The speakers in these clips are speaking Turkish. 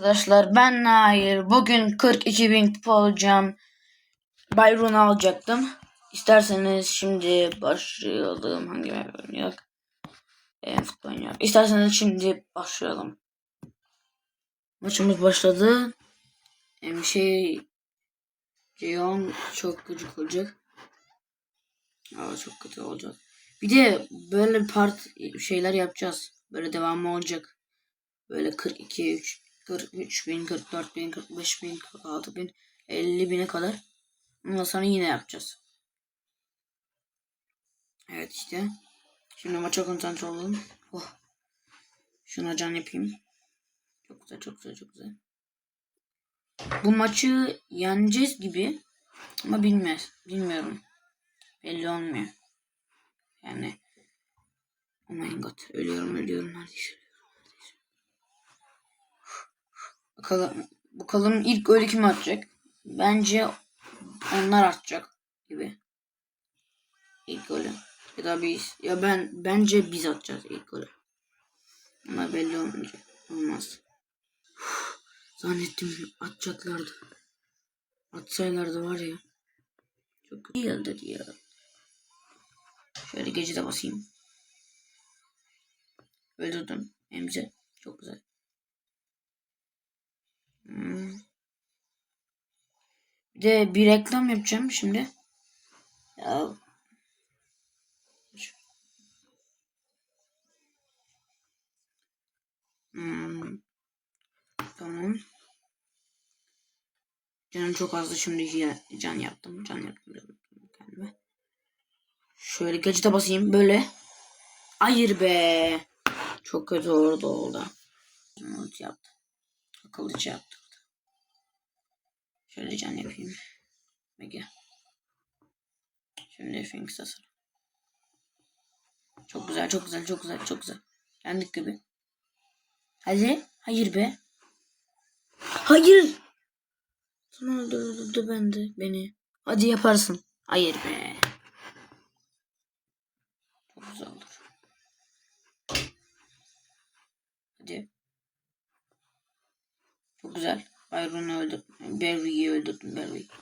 Arkadaşlar ben Nail. Bugün 42 bin kupa alacağım. Byron'u alacaktım. İsterseniz şimdi başlayalım. Hangi map oynayak? E, futbol oynayak. İsterseniz şimdi başlayalım. Maçımız başladı. Hem şey Ceyon çok gıcık olacak. Aa, çok kötü olacak. Bir de böyle part şeyler yapacağız. Böyle devamı olacak. Böyle 42, 3, 43 bin, 44 bin, 45 bin, 46 bin, 50 bine kadar. Ondan sonra yine yapacağız. Evet işte. Şimdi maça konsantre olalım. Oh. Şuna can yapayım. Çok güzel, çok güzel, çok güzel. Bu maçı yeneceğiz gibi. Ama bilmez. Bilmiyorum. Belli olmuyor. Yani. Oh my god. Ölüyorum, ölüyorum. Neredeyse. Bakalım, bakalım ilk golü kim atacak? Bence onlar atacak gibi. İlk golü. Ya da biz. Ya ben bence biz atacağız ilk golü. Ama belli olmayacak. Olmaz. Uf, zannettim atacaklardı. Atsaylardı var ya. Çok iyi geldi ya. Şöyle gece de basayım. Öldürdüm. Emze. Çok güzel. Hmm. Bir de bir reklam yapacağım şimdi. Ya. Hmm. Tamam. Canım çok azdı şimdi ya- can yaptım. Can yaptım kendime. Şöyle gacıta basayım böyle. Hayır be. Çok kötü orada oldu. Umut yaptı. Akıllıca yaptı. Şöyle can yapayım. Mega. Şimdi Phoenix tasarım. Çok güzel, çok güzel, çok güzel, çok güzel. Yendik gibi. Hadi. Hayır be. Hayır. Sana öldürdü bende beni. Hadi yaparsın. Hayır be. Çok güzel olur. Hadi. Çok güzel. Byron'u öldürdüm. Berwick'i öldürdüm. Berwick.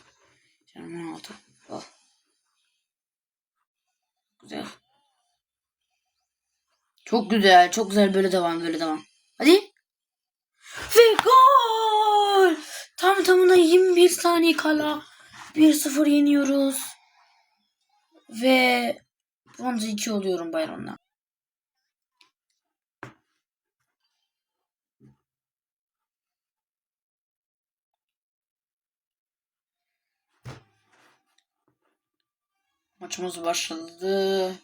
Canım 16. Oh. Güzel. Çok güzel. Çok güzel. Böyle devam. Böyle devam. Hadi. Ve gol. Tam tamına 21 saniye kala 1-0 yeniyoruz. Ve bronz 2 oluyorum Byron'la. Maçımız başladı.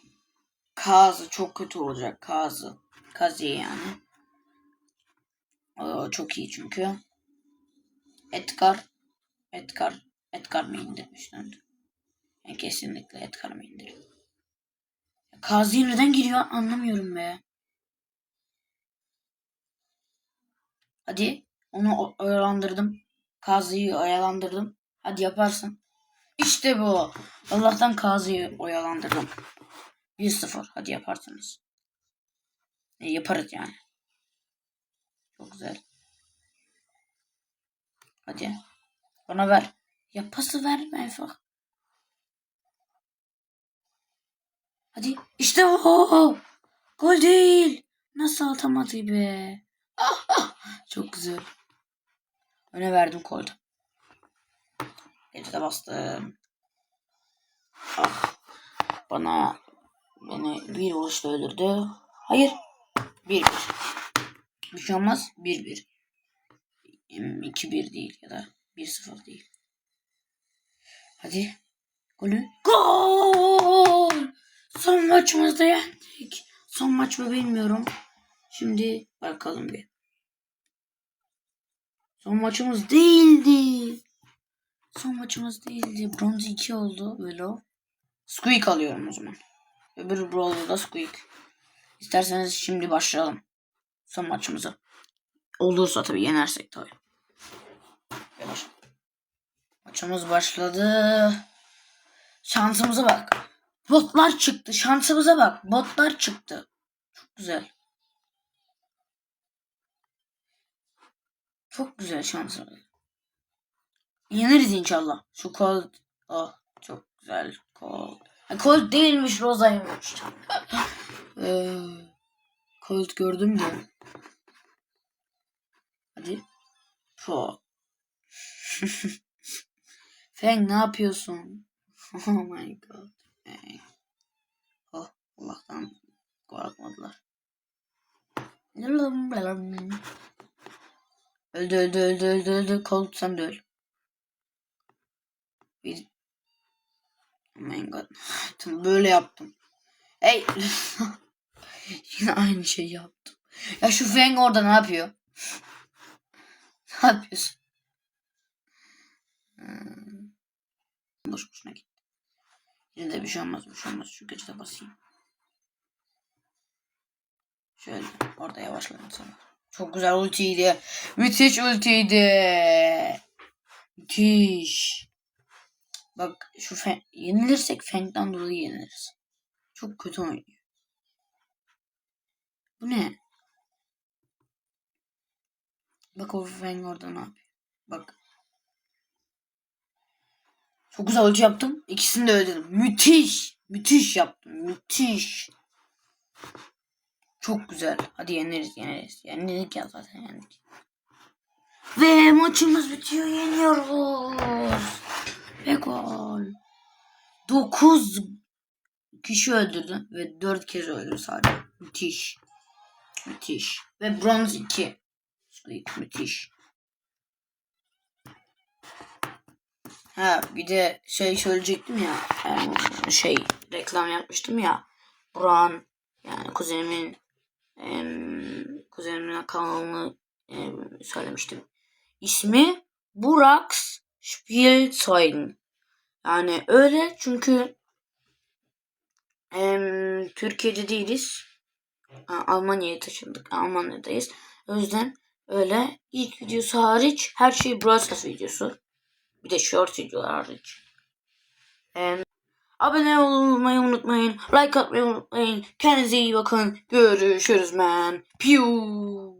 Kazı çok kötü olacak. Kazı. Kazi yani. O çok iyi çünkü. Edgar. Edgar. Edgar mı indirmişler? Yani kesinlikle Edgar mı indiriyor? Kazi neden giriyor anlamıyorum be. Hadi. Onu oyalandırdım. Kazi'yi oyalandırdım. Hadi yaparsın. İşte bu. Allah'tan Kazi'yi oyalandırdım. 1-0. Hadi yaparsınız. E, yaparız yani. Çok güzel. Hadi. Bana ver. Ya pası verme Efak. Hadi. İşte o. Gol değil. Nasıl atamadı be. Ah, ah. Çok güzel. Öne verdim koydum. Elde bastım. Ah. Bana beni bir vuruşla öldürdü. Hayır. Bir bir. Bir şey olmaz. Bir bir. İki bir değil ya da bir sıfır değil. Hadi. Golü. Gol! Son maçımızda yendik. Son maç mı bilmiyorum. Şimdi bakalım bir. Son maçımız değildi. Son maçımız değildi. Bronze 2 oldu. Velo. Squeak alıyorum o zaman. Öbür Brawl'da da Squeak. İsterseniz şimdi başlayalım. Son maçımıza. Olursa tabii yenersek tabii. Baş- Maçımız başladı. Şansımıza bak. Botlar çıktı. Şansımıza bak. Botlar çıktı. Çok güzel. Çok güzel şansımız. Yeneriz inşallah. Şu kol. Oh çok güzel kol. Colt değilmiş Roza'ymış. ee, Colt gördüm de. Hadi. Po. Feng ne yapıyorsun? Oh my god. Feng. Oh Allah'tan korkmadılar. Öldü öldü öldü öldü öldü. Colt sen de öl. Bir... Oh my god. Böyle yaptım. Hey. Yine aynı şeyi yaptım. Ya şu Feng orada ne yapıyor? ne yapıyorsun? Hmm. Boş boşuna gitti. Yine de bir şey olmaz bir şey olmaz. Şu gece basayım. Şöyle orada yavaşladım sana. Çok güzel ultiydi. Müthiş ultiydi. Müthiş. Bak şu fen yenilirsek Feng'den dolayı yeniliriz. Çok kötü oynuyor. Bu ne? Bak o Feng orada ne yapıyor? Bak. Çok güzel ulti yaptım. İkisini de öldürdüm. Müthiş. Müthiş yaptım. Müthiş. Çok güzel. Hadi yeneriz yeneriz. Yenildik ya zaten yendik. Ve maçımız bitiyor. Yeniyoruz. Ve gol. 9 kişi öldürdü ve 4 kez öldü sadece. Müthiş. Müthiş. Ve bronz 2. Müthiş. Ha bir de şey söyleyecektim ya. Şey reklam yapmıştım ya. Buran yani kuzenimin kuzenimin kanalını em, söylemiştim. İsmi Burax Spielzeug. Yani öyle çünkü em, Türkiye'de değiliz. Almanya'ya taşındık. Almanya'dayız. O yüzden öyle ilk videosu hariç her şey Brawl videosu. Bir de short videolar hariç. Em, abone olmayı unutmayın. Like atmayı unutmayın. Kendinize iyi bakın. Görüşürüz man. Piu.